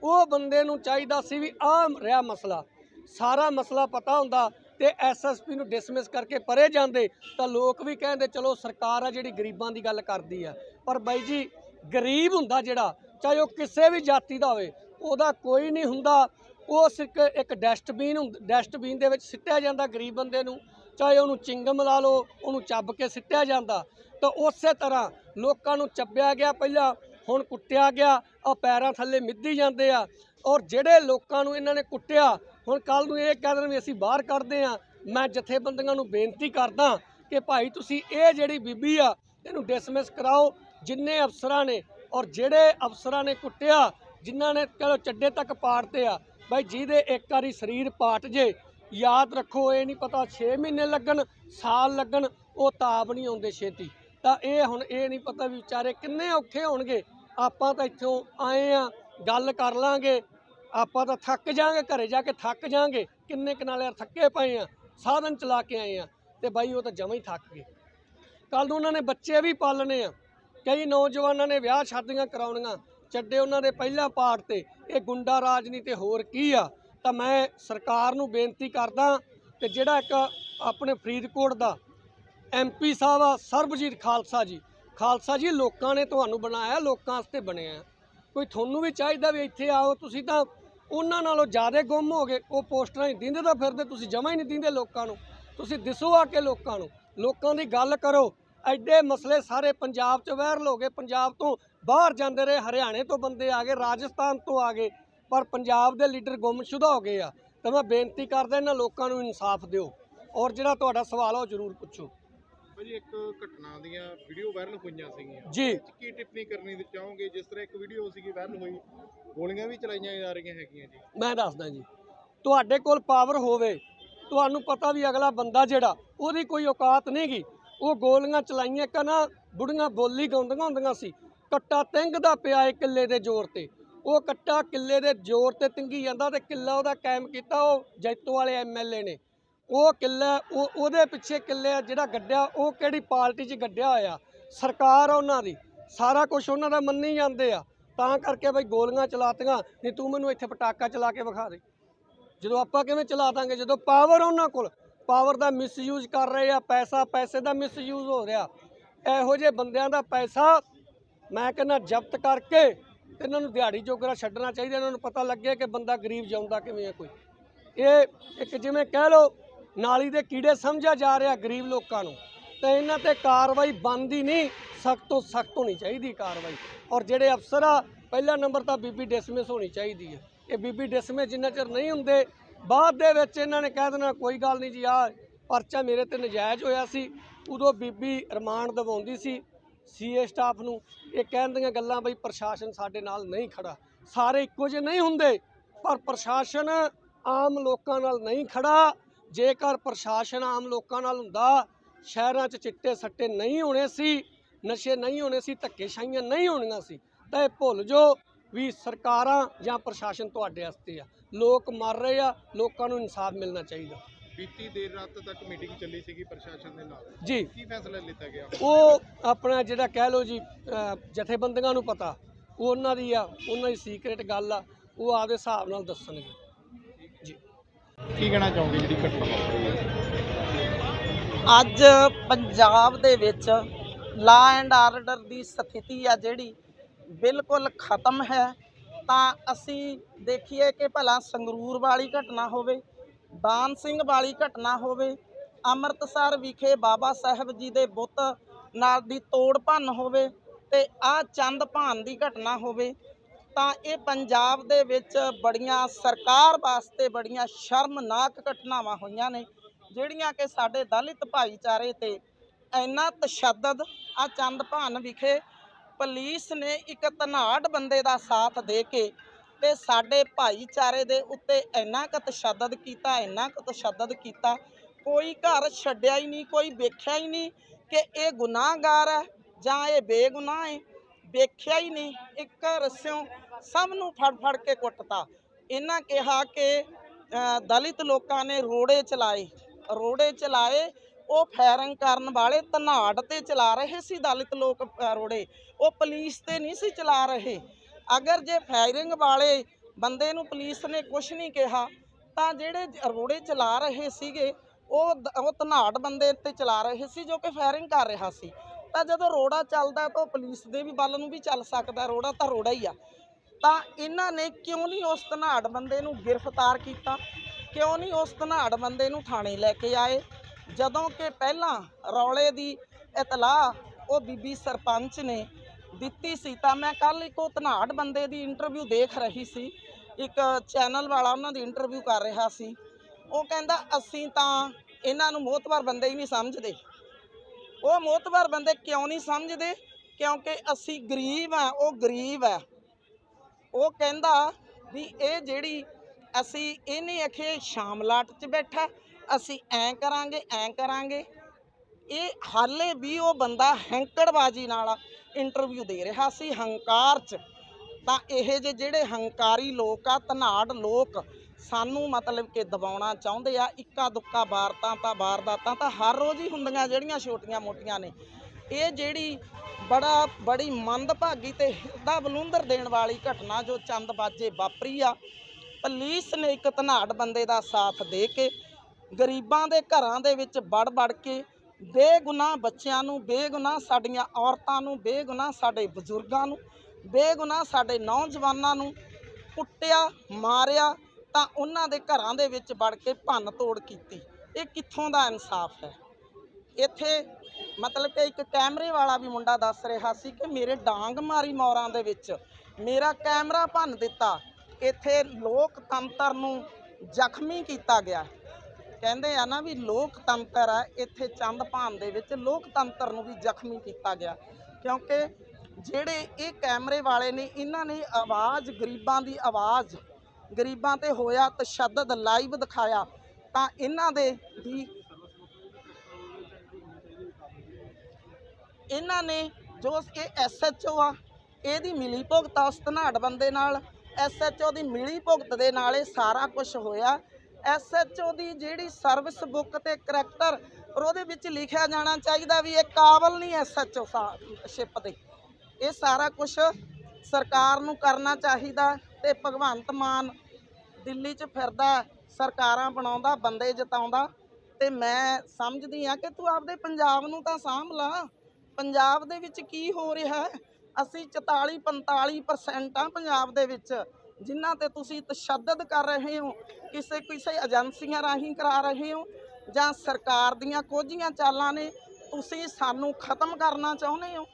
ਉਹ ਬੰਦੇ ਨੂੰ ਚਾਹੀਦਾ ਸੀ ਵੀ ਆਹ ਰਿਹਾ ਮਸਲਾ, ਸਾਰਾ ਮਸਲਾ ਪਤਾ ਹੁੰਦਾ ਤੇ ਐਸਐਸਪੀ ਨੂੰ ਡਿਸਮਿਸ ਕਰਕੇ ਪਰੇ ਜਾਂਦੇ, ਤਾਂ ਲੋਕ ਵੀ ਕਹਿੰਦੇ, ਚਲੋ ਸਰਕਾਰ ਆ ਜਿਹੜੀ ਗਰੀਬਾਂ ਦੀ ਗੱਲ ਕਰਦੀ ਆ। ਪਰ ਬਾਈ ਜੀ, ਗਰੀਬ ਹੁੰਦਾ ਜਿਹੜਾ, ਚਾਹੇ ਉਹ ਕਿਸੇ ਵੀ ਜਾਤੀ ਦਾ ਹੋਵੇ, ਉਹਦਾ ਕੋਈ ਨਹੀਂ ਹੁੰਦਾ। ਉਹ ਸਿਰਫ ਇੱਕ ਡਸਟਬਿਨ ਹੁੰਦਾ ਡਸਟਬਿਨ ਦੇ ਵਿੱਚ ਸਿੱਟਿਆ ਜਾਂਦਾ ਗਰੀਬ ਬੰਦੇ ਨੂੰ। ਚਾਹੇ ਉਹਨੂੰ ਚਿੰਗਮ ਲਾ ਲਓ, ਉਹਨੂੰ ਚੱਬ ਕੇ ਸਿੱਟਿਆ ਜਾਂਦਾ। ਤਾਂ ਉਸੇ ਤਰ੍ਹਾਂ ਲੋਕਾਂ ਨੂੰ ਚੱਬਿਆ ਗਿਆ ਪਹਿਲਾਂ, ਹੁਣ ਕੁੱਟਿਆ ਗਿਆ ਆ ਪੈਰਾਂ ਥੱਲੇ ਮਿੱਧੀ ਜਾਂਦੇ ਆ। ਔਰ ਜਿਹੜੇ ਲੋਕਾਂ ਨੂੰ ਇਹਨਾਂ ਨੇ ਕੁੱਟਿਆ, ਹੁਣ ਕੱਲ ਨੂੰ ਇਹ ਕਹਿ ਦੇਣ ਵੀ ਅਸੀਂ ਬਾਹਰ ਕੱਢਦੇ ਆ। ਮੈਂ ਜਥੇਬੰਦੀਆਂ ਨੂੰ ਬੇਨਤੀ ਕਰਦਾ ਕਿ ਭਾਈ ਤੁਸੀਂ ਇਹ ਜਿਹੜੀ ਬੀਬੀ ਆ, ਇਹਨੂੰ ਡਿਸਮਿਸ ਕਰਾਓ, ਜਿੰਨੇ ਅਫਸਰਾਂ ਨੇ ਔਰ ਜਿਹੜੇ ਅਫਸਰਾਂ ਨੇ ਕੁੱਟਿਆ, ਜਿਨ੍ਹਾਂ ਨੇ ਚਲੋ ਚੱਡੇ ਤੱਕ ਪਾੜਤੇ ਆ, ਭਾਈ ਜਿਹਦੇ ਇੱਕ ਵਾਰੀ ਸਰੀਰ ਪਾਟ ਜੇ ਯਾਦ ਰੱਖੋ, ਇਹ ਨਹੀਂ ਪਤਾ 6 ਮਹੀਨੇ ਲੱਗਣ, ਸਾਲ ਲੱਗਣ, ਉਹ ਤਾਬ ਨਹੀਂ ਆਉਂਦੇ ਛੇਤੀ। ਤਾਂ ਇਹ ਹੁਣ ਇਹ ਨਹੀਂ ਪਤਾ ਵੀ ਵਿਚਾਰੇ ਕਿੰਨੇ ਔਖੇ ਹੋਣਗੇ। ਆਪਾਂ ਤਾਂ ਇੱਥੋਂ ਆਏ ਆ, ਗੱਲ ਕਰ ਲਾਂਗੇ। ਆਪਾਂ ਤਾਂ ਥੱਕ ਜਾਾਂਗੇ, ਘਰੇ ਜਾ ਕੇ ਥੱਕ ਜਾਾਂਗੇ। ਕਿੰਨੇ ਕਨਾਲੇ ਥੱਕੇ ਪਏ ਆ, ਸਾਧਨ ਚਲਾ ਕੇ ਆਏ ਆ। ਤੇ ਬਾਈ, ਉਹ ਤਾਂ ਜਮਾਂ ਹੀ ਥੱਕ ਗਏ। ਕੱਲ ਨੂੰ ਉਹਨਾਂ ਨੇ ਬੱਚੇ ਵੀ ਪਾਲਣੇ ਆ। ਕਈ ਨੌਜਵਾਨਾਂ ਨੇ ਵਿਆਹ ਸ਼ਾਦੀਆਂ ਕਰਾਉਣੀਆਂ। ਚੱਡੇ ਉਹਨਾਂ ਦੇ ਪਹਿਲਾ ਪਾਰਟ ਤੇ, ਇਹ ਗੁੰਡਾ ਰਾਜਨੀਤੀ ਹੋਰ ਕੀ ਆ? ਤਾਂ ਮੈਂ ਸਰਕਾਰ ਨੂੰ ਬੇਨਤੀ ਕਰਦਾ ਕਿ ਜਿਹੜਾ ਇੱਕ ਆਪਣੇ ਫਰੀਦਕੋਟ ਦਾ ਐਮਪੀ ਸਾਹਿਬ ਆ, ਸਰਬਜੀਤ ਖਾਲਸਾ ਜੀ ਖਾਲਸਾ ਜੀ ਲੋਕਾਂ ਨੇ ਤੁਹਾਨੂੰ ਬਣਾਇਆ, ਲੋਕਾਂ ਵਾਸਤੇ ਬਣਿਆ ਕੋਈ ਤੁਹਾਨੂੰ ਵੀ ਚਾਹੀਦਾ ਵੀ ਇੱਥੇ ਆਓ, ਤੁਸੀਂ ਤਾਂ ਉਹਨਾਂ ਨਾਲੋਂ ਜ਼ਿਆਦਾ ਗੁੰਮ ਹੋ ਗਏ, ਉਹ ਪੋਸਟਰਾਂ ਹੀ ਦਿੰਦੇ ਤਾਂ ਫਿਰਦੇ, ਤੁਸੀਂ ਜਮਾ ਹੀ ਨਹੀਂ ਦਿੰਦੇ ਲੋਕਾਂ ਨੂੰ। ਤੁਸੀਂ ਦਿਸੋ ਆ ਕੇ ਲੋਕਾਂ ਨੂੰ, ਲੋਕਾਂ ਦੀ ਗੱਲ ਕਰੋ। ਐਡੇ ਮਸਲੇ ਸਾਰੇ ਪੰਜਾਬ 'ਚ ਵਾਇਰਲ ਹੋ ਗਏ, ਪੰਜਾਬ ਤੋਂ ਬਾਹਰ ਜਾਂਦੇ ਰਹੇ, ਹਰਿਆਣੇ ਤੋਂ ਬੰਦੇ ਆ ਗਏ, ਰਾਜਸਥਾਨ ਤੋਂ ਆ ਗਏ। ਪਰ ਪੰਜਾਬ ਦੇ ਲੀਡਰ ਗੁੰਮਸ਼ੁਦਾ ਹੋ ਗਏ ਆ ਤਾਂ ਮੈਂ ਬੇਨਤੀ ਕਰਦਾ ਇਹਨਾਂ ਲੋਕਾਂ ਨੂੰ ਇਨਸਾਫ ਦਿਓ ਔਰ ਜਿਹੜਾ ਤੁਹਾਡਾ ਸਵਾਲ ਆ ਉਹ ਜ਼ਰੂਰ ਪੁੱਛੋ। ਭਾਜੀ ਇੱਕ ਘਟਨਾ ਦੀਆਂ ਵੀਡੀਓ ਵਾਇਰਲ ਹੋਈਆਂ ਸੀਗੀਆਂ। ਜੀ। ਕੀ ਟਿੱਪਣੀ ਕਰਨੀ ਤੇ ਚਾਹੋਗੇ? ਜਿਸ ਤਰ੍ਹਾਂ ਇੱਕ ਵੀਡੀਓ ਸੀਗੀ ਵਾਇਰਲ ਹੋਈ ਗੋਲੀਆਂ ਵੀ ਚਲਾਈਆਂ ਜਾ ਰਹੀਆਂ ਹੈਗੀਆਂ ਜੀ। ਮੈਂ ਦੱਸਦਾ ਜੀ ਤੁਹਾਡੇ ਕੋਲ ਪਾਵਰ ਹੋਵੇ ਤੁਹਾਨੂੰ ਪਤਾ ਵੀ ਅਗਲਾ ਬੰਦਾ ਜਿਹੜਾ ਉਹਦੀ ਕੋਈ ਔਕਾਤ ਨਹੀਂਗੀ ਉਹ ਗੋਲੀਆਂ ਚਲਾਈਆਂ ਕਨਾ ਬੁੜੀਆਂ ਬੋਲੀ ਗਾਉਂਦੀਆਂ ਹੁੰਦੀਆਂ ਸੀ ਕੱਟਾ ਤਿੰਗਦਾ ਪਿਆ ਏ ਕਿੱਲੇ ਦੇ ਜ਼ੋਰ ਤੇ। ਉਹ ਕੱਟਾ ਕਿੱਲੇ ਦੇ ਜ਼ੋਰ ਤੇ ਤਿੰਗੀ ਜਾਂਦਾ ਤੇ ਕਿੱਲਾ ਉਹਦਾ ਕਾਇਮ ਕੀਤਾ, ਉਹ ਜੈਤੋ ਵਾਲੇ ਐਮਐਲਏ ਨੇ। ਉਹ ਕਿੱਲਾ, ਉਹ, ਉਹਦੇ ਪਿੱਛੇ ਕਿੱਲੇ ਆ ਜਿਹੜਾ ਗੱਡਿਆ, ਉਹ ਕਿਹੜੀ ਪਾਰਟੀ 'ਚ ਗੱਡਿਆ ਹੋਇਆ? ਸਰਕਾਰ ਆ ਉਹਨਾਂ ਦੀ। ਸਾਰਾ ਕੁਝ ਉਹਨਾਂ ਦਾ ਮੰਨੀ ਜਾਂਦੇ ਆ। ਤਾਂ ਕਰਕੇ ਬਈ ਗੋਲੀਆਂ ਚਲਾਤੀਆਂ, ਨਹੀਂ ਤੂੰ ਮੈਨੂੰ ਇੱਥੇ ਪਟਾਕਾ ਚਲਾ ਕੇ ਵਿਖਾ ਦੇ। ਜਦੋਂ ਆਪਾਂ ਕਿਵੇਂ ਚਲਾ ਦਾਂਗੇ? ਜਦੋਂ ਪਾਵਰ ਉਹਨਾਂ ਕੋਲ ਪਾਵਰ ਦਾ ਮਿਸਯੂਜ਼ ਕਰ ਰਹੇ ਆ, ਪੈਸਾ, ਪੈਸੇ ਦਾ ਮਿਸਯੂਜ਼ ਹੋ ਰਿਹਾ। ਇਹੋ ਜਿਹੇ ਬੰਦਿਆਂ ਦਾ ਪੈਸਾ ਮੈਂ ਕਹਿੰਦਾ ਜ਼ਬਤ ਕਰਕੇ ਇਹਨਾਂ ਨੂੰ ਦਿਹਾੜੀ ਜੋਗਰਾ ਛੱਡਣਾ ਚਾਹੀਦਾ, ਇਹਨਾਂ ਨੂੰ ਪਤਾ ਲੱਗੇ ਕਿ ਬੰਦਾ ਗਰੀਬ ਜਿਉਂਦਾ ਕਿਵੇਂ ਹੈ ਕੋਈ। ਇਹ ਇੱਕ ਜਿਵੇਂ ਕਹਿ ਲਓ, ਨਾਲੀ ਦੇ ਕੀੜੇ ਸਮਝਿਆ ਜਾ ਰਿਹਾ ਗਰੀਬ ਲੋਕਾਂ ਨੂੰ, ਤੇ ਇਹਨਾਂ ਤੇ ਕਾਰਵਾਈ ਬੰਦੀ ਨਹੀਂ, ਸਖਤ ਤੋਂ ਸਖਤ ਹੋਣੀ ਚਾਹੀਦੀ ਕਾਰਵਾਈ। ਔਰ ਜਿਹੜੇ ਅਫਸਰ ਆ, ਪਹਿਲਾ ਨੰਬਰ ਤਾਂ ਬੀਬੀ ਡਿਸਮਿਸ ਹੋਣੀ ਚਾਹੀਦੀ ਹੈ ਇਹ ਬੀਬੀ ਡਿਸਮਿਸ ਜਿੰਨਾ ਚਿਰ ਨਹੀਂ ਹੁੰਦੇ, ਬਾਅਦ ਦੇ ਵਿੱਚ ਇਹਨਾਂ ਨੇ ਕਹਿ ਦੇਣਾ, ਕੋਈ ਗੱਲ ਨਹੀਂ ਜੀ ਆ ਪਰਚਾ ਮੇਰੇ ਤੇ ਨਜਾਇਜ਼ ਹੋਇਆ ਸੀ। ਉਦੋਂ ਬੀਬੀ ਰਿਮਾਂਡ ਦਿਵਾਉਂਦੀ ਸੀ ਸੀਏ ਸਟਾਫ ਨੂੰ ਇਹ ਕਹਿਣ ਦੀਆਂ ਗੱਲਾਂ ਬਈ ਪ੍ਰਸ਼ਾਸਨ ਸਾਡੇ ਨਾਲ ਨਹੀਂ ਖੜਾ। ਸਾਰੇ ਇੱਕੋ ਜਿਹੇ ਨਹੀਂ ਹੁੰਦੇ, ਪਰ ਪ੍ਰਸ਼ਾਸਨ ਆਮ ਲੋਕਾਂ ਨਾਲ ਨਹੀਂ ਖੜਾ। ਜੇਕਰ ਪ੍ਰਸ਼ਾਸਨ ਆਮ ਲੋਕਾਂ ਨਾਲ ਹੁੰਦਾ, ਸ਼ਹਿਰਾਂ 'ਚ ਚਿੱਟੇ ਸੱਟੇ ਨਹੀਂ ਹੋਣੇ ਸੀ, ਨਸ਼ੇ ਨਹੀਂ ਹੋਣੇ ਸੀ, ਧੱਕੇਸ਼ਾਹੀਆਂ ਨਹੀਂ ਹੋਣੀਆਂ ਸੀ, ਤਾਂ ਇਹ ਭੁੱਲ ਜੋ ਵੀ ਸਰਕਾਰਾਂ ਜਾਂ ਪ੍ਰਸ਼ਾਸਨ ਤੁਹਾਡੇ ਵਾਸਤੇ ਆ। ਲੋਕ ਮਰ ਰਹੇ ਆ, ਲੋਕਾਂ ਨੂੰ ਇਨਸਾਫ ਮਿਲਣਾ ਚਾਹੀਦਾ। ਬੀਤੀ ਦੇਰ ਰਾਤ ਤੱਕ ਮੀਟਿੰਗ ਚੱਲੀ ਸੀਗੀ ਪ੍ਰਸ਼ਾਸਨ ਦੇ ਨਾਲ। ਜੀ। ਕੀ ਫੈਸਲਾ ਲਿੱਤਾ ਗਿਆ? ਉਹ ਆਪਣਾ ਜਿਹੜਾ ਕਹਿ ਲਓ ਜੀ ਜਥੇਬੰਦੀਆਂ ਨੂੰ ਪਤਾ ਉਹ ਉਹਨਾਂ ਦੀ ਆ ਉਹਨਾਂ ਦੀ ਸੀਕ੍ਰੇਟ ਗੱਲ ਆ ਉਹ ਆਪਦੇ ਹਿਸਾਬ ਨਾਲ ਦੱਸਣਗੇ। ਜੀ। ਕੀ ਕਹਿਣਾ ਚਾਹੋਗੇ ਜਿਹੜੀ ਘਟਨਾ ਵਾਪਰੀ ਹੈ? ਅੱਜ ਪੰਜਾਬ ਦੇ ਵਿੱਚ ਲਾ ਐਂਡ ਆਰਡਰ ਦੀ ਸਥਿਤੀ ਆ ਜਿਹੜੀ ਬਿਲਕੁਲ ਖਤਮ ਹੈ। ਤਾਂ ਅਸੀਂ ਦੇਖੀਏ ਕਿ ਭਲਾ ਸੰਗਰੂਰ ਵਾਲੀ ਘਟਨਾ ਹੋਵੇ ਦਾਨ ਸਿੰਘ ਵਾਲੀ ਘਟਨਾ ਹੋਵੇ, ਅੰਮ੍ਰਿਤਸਰ ਵਿਖੇ ਬਾਬਾ ਸਾਹਿਬ ਜੀ ਦੇ ਬੁੱਤ ਨਾਲ ਦੀ ਤੋੜ ਭੰਨ ਹੋਵੇ ਤੇ ਆ ਚੰਦ ਭਾਨ ਦੀ ਘਟਨਾ ਹੋਵੇ, ਤਾਂ ਇਹ ਪੰਜਾਬ ਦੇ ਵਿੱਚ ਬੜੀਆਂ ਸਰਕਾਰ ਵਾਸਤੇ ਬੜੀਆਂ ਸ਼ਰਮਨਾਕ ਘਟਨਾਵਾਂ ਹੋਈਆਂ ਨੇ, ਜਿਹੜੀਆਂ ਕਿ ਸਾਡੇ ਦਲਿਤ ਭਾਈਚਾਰੇ ਤੇ ਇੰਨਾ ਤਸ਼ੱਦਦ ਆ ਚੰਦ ਭਾਨ ਵਿਖੇ ਪੁਲਿਸ ਨੇ ਇੱਕ ਧਨਾੜ ਬੰਦੇ ਦਾ ਸਾਥ ਦੇ ਕੇ ਤੇ ਸਾਡੇ ਭਾਈਚਾਰੇ ਦੇ ਉੱਤੇ ਇੰਨਾ ਕੁ ਤਸ਼ੱਦਦ ਕੀਤਾ, ਇੰਨਾ ਕੁ ਤਸ਼ੱਦਦ ਕੀਤਾ, ਕੋਈ ਘਰ ਛੱਡਿਆ ਹੀ ਨਹੀਂ, ਕੋਈ ਵੇਖਿਆ ਹੀ ਨਹੀਂ ਕਿ ਇਹ ਗੁਨਾਹਗਾਰ ਹੈ ਜਾਂ ਇਹ ਬੇਗੁਨਾਹ ਹੈ। ਵੇਖਿਆ ਹੀ ਨਹੀਂ, ਇੱਕ ਰਸਿਓਂ ਸਭ ਨੂੰ ਫੜ ਫੜ ਕੇ ਕੁੱਟਤਾ। ਇਹਨਾਂ ਕਿਹਾ ਕਿ ਦਲਿਤ ਲੋਕਾਂ ਨੇ ਰੋੜੇ ਚਲਾਏ ਰੋੜੇ ਚਲਾਏ, ਉਹ ਫਾਇਰਿੰਗ ਕਰਨ ਵਾਲੇ ਧਨਾੜ ਤੇ ਚਲਾ ਰਹੇ ਸੀ ਦਲਿਤ ਲੋਕ ਰੋੜੇ। ਉਹ ਪੁਲਿਸ ਤੇ ਨਹੀਂ ਸੀ ਚਲਾ ਰਹੇ। ਅਗਰ ਜੇ ਫਾਇਰਿੰਗ ਵਾਲੇ ਬੰਦੇ ਨੂੰ ਪੁਲਿਸ ਨੇ ਕੁਝ ਨਹੀਂ ਕਿਹਾ, ਤਾਂ ਜਿਹੜੇ ਰੋੜੇ ਚਲਾ ਰਹੇ ਸੀਗੇ, ਉਹ ਦ- ਉਹ ਧਨਾੜ ਬੰਦੇ ਤੇ ਚਲਾ ਰਹੇ ਸੀ ਜੋ ਕਿ ਫਾਇਰਿੰਗ ਕਰ ਰਿਹਾ ਸੀ। ਤਾਂ ਜਦੋਂ ਰੋੜਾ ਚੱਲਦਾ ਤਾਂ ਉਹ ਪੁਲਿਸ ਦੇ ਵੀ ਵੱਲ ਨੂੰ ਵੀ ਚੱਲ ਸਕਦਾ, ਰੋੜਾ ਤਾਂ ਰੋੜਾ ਹੀ ਆ। ਤਾਂ ਇਹਨਾਂ ਨੇ ਕਿਉਂ ਨਹੀਂ ਉਸ ਧਨਾੜ ਬੰਦੇ ਨੂੰ ਗ੍ਰਿਫਤਾਰ ਕੀਤਾ? ਕਿਉਂ ਨਹੀਂ ਉਸ ਧਨਾੜ ਬੰਦੇ ਨੂੰ ਥਾਣੇ ਲੈ ਕੇ ਆਏ? ਜਦੋਂ ਕਿ ਪਹਿਲਾਂ ਰੌਲੇ ਦੀ ਇਤਲਾਹ ਉਹ ਬੀਬੀ ਸਰਪੰਚ ਨੇ ਦਿੱਤੀ ਸੀ। ਤਾਂ ਮੈਂ ਕੱਲ ਇੱਕ ਉਹ ਧਨਾੜ ਬੰਦੇ ਦੀ ਇੰਟਰਵਿਊ ਦੇਖ ਰਹੀ ਸੀ। ਇੱਕ ਚੈਨਲ ਵਾਲਾ ਉਹਨਾਂ ਦੀ ਇੰਟਰਵਿਊ ਕਰ ਰਿਹਾ ਸੀ। ਉਹ ਕਹਿੰਦਾ, ਅਸੀਂ ਤਾਂ ਇਹਨਾਂ ਨੂੰ ਮੋਹਤਵਾਰ ਬੰਦੇ ਹੀ ਨਹੀਂ ਸਮਝਦੇ। ਉਹ ਮੋਹਤਵਾਰ ਬੰਦੇ ਕਿਉਂ ਨਹੀਂ ਸਮਝਦੇ? ਕਿਉਂਕਿ ਅਸੀਂ ਗਰੀਬ ਆ ਉਹ ਗਰੀਬ ਆ ਉਹ ਕਹਿੰਦਾ ਵੀ ਇਹ ਜਿਹੜੀ ਅਸੀਂ, ਇਹਨੇ ਅਖੇ ਸ਼ਾਮਲਾਟ 'ਚ ਬੈਠਾ, ਅਸੀਂ ਐਂ ਕਰਾਂਗੇ ਐਂ ਕਰਾਂਗੇ। ਇਹ ਹਾਲੇ ਵੀ ਉਹ ਬੰਦਾ ਹੈਂਕੜਬਾਜੀ ਨਾਲ ਇੰਟਰਵਿਊ ਦੇ ਰਿਹਾ ਸੀ ਹੰਕਾਰ 'ਚ। ਤਾਂ ਇਹ ਜਿਹੇ ਜਿਹੜੇ ਹੰਕਾਰੀ ਲੋਕ ਆ, ਧਨਾੜ ਲੋਕ, ਸਾਨੂੰ ਮਤਲਬ ਕਿ ਦਬਾਉਣਾ ਚਾਹੁੰਦੇ ਆ, ਇੱਕਾ ਦੁੱਕਾ ਵਾਰਤਾਂ ਤਾਂ ਵਾਰਦਾਤਾਂ ਤਾਂ ਹਰ ਰੋਜ਼ ਹੀ ਹੁੰਦੀਆਂ ਜਿਹੜੀਆਂ ਛੋਟੀਆਂ ਮੋਟੀਆਂ ਨੇ। ਇਹ ਜਿਹੜੀ ਬੜਾ, ਬੜੀ ਮੰਦਭਾਗੀ ਤੇ ਹਿਰਦਾ ਬਲੂੰਦਰ ਦੇਣ ਵਾਲੀ ਘਟਨਾ ਜੋ ਚੰਦਬਾਜੇ ਵਾਪਰੀ ਆ, ਪੁਲਿਸ ਨੇ ਇੱਕ ਧਨਾੜ ਬੰਦੇ ਦਾ ਸਾਥ ਦੇ ਕੇ ਗਰੀਬਾਂ ਦੇ ਘਰਾਂ ਦੇ ਵਿੱਚ ਵੜ ਵੜ ਕੇ ਬੇਗੁਨਾਹ ਬੱਚਿਆਂ ਨੂੰ, ਬੇਗੁਨਾਹ ਸਾਡੀਆਂ ਔਰਤਾਂ ਨੂੰ, ਬੇਗੁਨਾਹ ਸਾਡੇ ਬਜ਼ੁਰਗਾਂ ਨੂੰ, ਬੇਗੁਨਾਹ ਸਾਡੇ ਨੌਜਵਾਨਾਂ ਨੂੰ ਕੁੱਟਿਆ, ਮਾਰਿਆ ਤਾਂ ਉਹਨਾਂ ਦੇ ਘਰਾਂ ਦੇ ਵਿੱਚ ਵੜ ਕੇ ਭੰਨ ਤੋੜ ਕੀਤੀ। ਇਹ ਕਿੱਥੋਂ ਦਾ ਇਨਸਾਫ ਹੈ? ਇੱਥੇ ਮਤਲਬ ਕਿ ਇੱਕ ਕੈਮਰੇ ਵਾਲਾ ਵੀ ਮੁੰਡਾ ਦੱਸ ਰਿਹਾ ਸੀ ਕਿ ਮੇਰੇ ਡਾਂਗ ਮਾਰੀ ਮੌਰਾਂ ਦੇ ਵਿੱਚ, ਮੇਰਾ ਕੈਮਰਾ ਭੰਨ ਦਿੱਤਾ। ਇੱਥੇ ਲੋਕਤੰਤਰ ਨੂੰ ਜ਼ਖਮੀ ਕੀਤਾ ਗਿਆ। ਕਹਿੰਦੇ ਆ ਨਾ ਵੀ ਲੋਕਤੰਤਰ ਆ, ਇੱਥੇ ਚੰਦ ਭਾਨ ਦੇ ਵਿੱਚ ਲੋਕਤੰਤਰ ਨੂੰ ਵੀ ਜ਼ਖਮੀ ਕੀਤਾ ਗਿਆ। ਕਿਉਂਕਿ ਜਿਹੜੇ ਇਹ ਕੈਮਰੇ ਵਾਲੇ ਨੇ, ਇਹਨਾਂ ਨੇ ਆਵਾਜ਼, ਗਰੀਬਾਂ ਦੀ ਆਵਾਜ਼, ਗਰੀਬਾਂ ਤੇ ਹੋਇਆ ਤਸ਼ੱਦਦ, ਲਾਈਵ ਦਿਖਾਇਆ। ਤਾਂ ਇਹਨਾਂ ਦੇ ਦੀ ਇਹਨਾਂ ਨੇ ਜੋ ਇਹ ਐਸਐਚਓ ਆ, ਇਹਦੀ ਮਿਲੀ ਭੁਗਤ ਆ ਉਸ ਧਨਾੜ ਬੰਦੇ ਨਾਲ। ਐਸਐਚਓ ਦੀ ਮਿਲੀ ਭੁਗਤ ਦੇ ਨਾਲ ਇਹ ਸਾਰਾ ਕੁਝ ਹੋਇਆ। ਐਸਐਚਓ ਦੀ ਜਿਹੜੀ ਸਰਵਿਸ ਬੁੱਕ ਤੇ ਕਰੈਕਟਰ ਉਹਦੇ ਵਿੱਚ ਲਿਖਿਆ ਜਾਣਾ ਚਾਹੀਦਾ ਵੀ ਇਹ ਕਾਬਲ ਨਹੀਂ ਐਸਐਚਓ ਸ਼ਿਪ ਦੇ। ਇਹ ਸਾਰਾ ਕੁਝ ਸਰਕਾਰ ਨੂੰ ਕਰਨਾ ਚਾਹੀਦਾ ਤੇ ਭਗਵੰਤ ਮਾਨ ਦਿੱਲੀ 'ਚ ਫਿਰਦਾ, ਸਰਕਾਰਾਂ ਬਣਾਉਂਦਾ, ਬੰਦੇ ਜਿਤਾਉਂਦਾ ਤੇ ਮੈਂ ਸਮਝਦੀ ਆ ਕਿ ਤੂੰ ਆਪਦੇ ਪੰਜਾਬ ਨੂੰ ਤਾਂ ਸਾਂਭ ਲਾ। ਪੰਜਾਬ ਦੇ ਵਿੱਚ ਕੀ ਹੋ ਰਿਹਾ? ਅਸੀਂ 44 45% ਆ ਪੰਜਾਬ ਦੇ ਵਿੱਚ। ਜਿਨ੍ਹਾਂ ਤੇ ਤੁਸੀਂ ਤਸ਼ੱਦਦ ਕਰ ਰਹੇ ਹੋ, ਕਿਸੇ ਕਿਸੇ ਏਜੰਸੀਆਂ ਰਾਹੀਂ ਕਰਾ ਰਹੇ ਹੋ ਜਾਂ ਸਰਕਾਰ ਦੀਆਂ ਕੋਝੀਆਂ ਚਾਲਾਂ ਨੇ ਤੁਸੀਂ ਸਾਨੂੰ ਖਤਮ ਕਰਨਾ ਚਾਹੁੰਦੇ ਹੋ,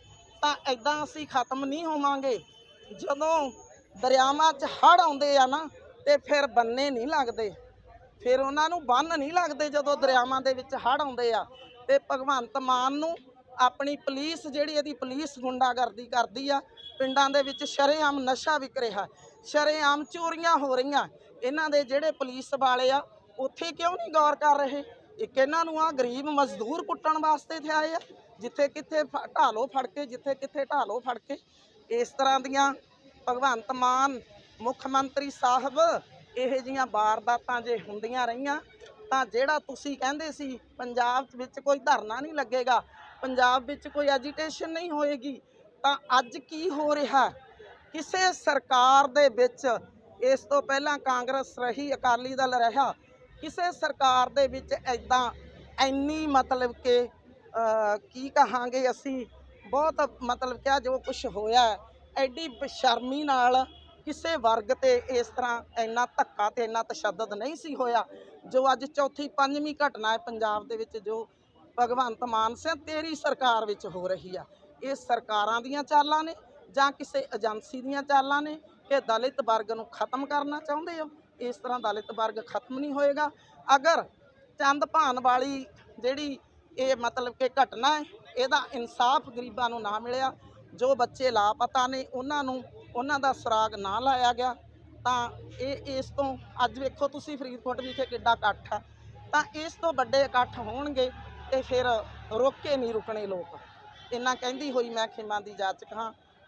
ਤਾਂ ਐਦਾਂ ਅਸੀਂ ਖਤਮ ਨਹੀਂ ਹੋਵਾਂਗੇ। ਜਦੋਂ ਦਰਿਆਵਾਂ 'ਚ ਹੜ੍ਹ ਆਉਂਦੇ ਆ ਨਾ, ਤੇ ਫਿਰ ਬੰਨੇ ਨਹੀਂ ਲੱਗਦੇ। ਫਿਰ ਉਹਨਾਂ ਨੂੰ ਬੰਨ ਨਹੀਂ ਲੱਗਦੇ ਜਦੋਂ ਦਰਿਆਵਾਂ ਦੇ ਵਿੱਚ ਹੜ੍ਹ ਆਉਂਦੇ ਆ। ਤੇ ਭਗਵੰਤ ਮਾਨ ਨੂੰ ਆਪਣੀ ਪੁਲਿਸ ਜਿਹੜੀ ਇਹਦੀ ਪੁਲਿਸ ਗੁੰਡਾਗਰਦੀ ਕਰਦੀ ਆ, ਪਿੰਡਾਂ ਦੇ ਵਿੱਚ ਸ਼ਰੇਆਮ ਨਸ਼ਾ ਵਿਕ ਰਿਹਾ। ਸ਼ਰੇਆਮ ਚੋਰੀਆਂ ਹੋ ਰਹੀਆਂ। ਇਹਨਾਂ ਦੇ ਜਿਹੜੇ ਪੁਲਿਸ ਵਾਲੇ ਆ, ਉੱਥੇ ਕਿਉਂ ਨਹੀਂ ਗੌਰ ਕਰ ਰਹੇ? ਇੱਕ ਇਹਨਾਂ ਨੂੰ ਆ ਗਰੀਬ ਮਜ਼ਦੂਰ ਕੁੱਟਣ ਵਾਸਤੇ ਇੱਥੇ ਆਏ ਆ, ਜਿੱਥੇ ਕਿੱਥੇ ਫ- ਢਾਲੋ ਫੜ ਕੇ, ਜਿੱਥੇ ਕਿੱਥੇ ਢਾਲੋ ਫੜ ਕੇ। ਇਸ ਤਰ੍ਹਾਂ ਦੀਆਂ ਭਗਵੰਤ ਮਾਨ, ਮੁੱਖ ਮੰਤਰੀ ਸਾਹਿਬ, ਇਹੋ ਜੀਆਂ ਵਾਰਦਾਤਾਂ ਜੇ ਹੁੰਦੀਆਂ ਰਹੀਆਂ, ਤਾਂ ਜਿਹੜਾ ਤੁਸੀਂ ਕਹਿੰਦੇ ਸੀ, ਪੰਜਾਬ ਵਿੱਚ ਕੋਈ ਧਰਨਾ ਨਹੀਂ ਲੱਗੇਗਾ, ਪੰਜਾਬ ਵਿੱਚ ਕੋਈ ਐਜੀਟੇਸ਼ਨ ਨਹੀਂ ਹੋਏਗੀ, ਤਾਂ ਅੱਜ ਕੀ ਹੋ ਰਿਹਾ? ਕਿਸੇ ਸਰਕਾਰ ਦੇ ਵਿੱਚ ਇਸ ਤੋਂ ਪਹਿਲਾਂ ਕਾਂਗਰਸ ਰਹੀ, ਅਕਾਲੀ ਦਲ ਰਿਹਾ, ਕਿਸੇ ਸਰਕਾਰ ਦੇ ਵਿੱਚ ਐਦਾਂ ਇੰਨੀ ਮਤਲਬ ਕਿ ਕੀ ਕਹਾਂਗੇ ਅਸੀਂ, ਬਹੁਤ ਮਤਲਬ ਕਿਹਾ ਜੋ ਕੁਝ ਹੋਇਆ, ਐਡੀ ਬੇਸ਼ਰਮੀ ਨਾਲ ਕਿਸੇ ਵਰਗ ਤੇ ਇਸ ਤਰ੍ਹਾਂ ਇੰਨਾ ਧੱਕਾ ਤੇ ਇੰਨਾ ਤਸ਼ੱਦਦ ਨਹੀਂ ਸੀ ਹੋਇਆ, ਜੋ ਅੱਜ ਚੌਥੀ ਪੰਜਵੀਂ ਘਟਨਾ ਹੈ ਪੰਜਾਬ ਦੇ ਵਿੱਚ ਜੋ ਭਗਵੰਤ ਮਾਨ ਸਿੰਘ ਤੇਰੀ ਸਰਕਾਰ ਵਿੱਚ ਹੋ ਰਹੀ ਆ। ਇਹ ਸਰਕਾਰਾਂ ਦੀਆਂ ਚਾਲਾਂ ਨੇ ਜਾਂ ਕਿਸੇ ਏਜੰਸੀ ਦੀਆਂ ਚਾਲਾਂ ਨੇ ਕਿ ਦਲਿਤ ਵਰਗ ਨੂੰ ਖਤਮ ਕਰਨਾ ਚਾਹੁੰਦੇ ਹੋ? ਇਸ ਤਰ੍ਹਾਂ ਦਲਿਤ ਵਰਗ ਖਤਮ ਨਹੀਂ ਹੋਏਗਾ। ਅਗਰ ਚੰਦ ਭਾਨ ਵਾਲੀ ਜਿਹੜੀ ਇਹ ਮਤਲਬ ਕਿ ਘਟਨਾ ਹੈ, ਇਹਦਾ ਇਨਸਾਫ ਗਰੀਬਾਂ ਨੂੰ ਨਾ ਮਿਲਿਆ, ਜੋ ਬੱਚੇ ਲਾਪਤਾ ਨੇ, ਉਹਨਾਂ ਨੂੰ, ਉਹਨਾਂ ਦਾ ਸੁਰਾਗ ਨਾ ਲਾਇਆ ਗਿਆ, ਤਾਂ ਇਹ, ਇਸ ਤੋਂ ਅੱਜ ਵੇਖੋ ਤੁਸੀਂ ਫਰੀਦਕੋਟ ਵਿਖੇ ਕਿੱਡਾ ਇਕੱਠ ਆ। ਤਾਂ ਇਸ ਤੋਂ ਵੱਡੇ ਇਕੱਠ ਹੋਣਗੇ ਤੇ ਫਿਰ ਰੋਕੇ ਨਹੀਂ ਰੁਕਣੇ ਲੋਕ। ਇੰਨਾ ਕਹਿੰਦੀ ਹੋਈ ਮੈਂ ਖਿਮਾ ਦੀ ਜਾਚਕ ਹਾਂ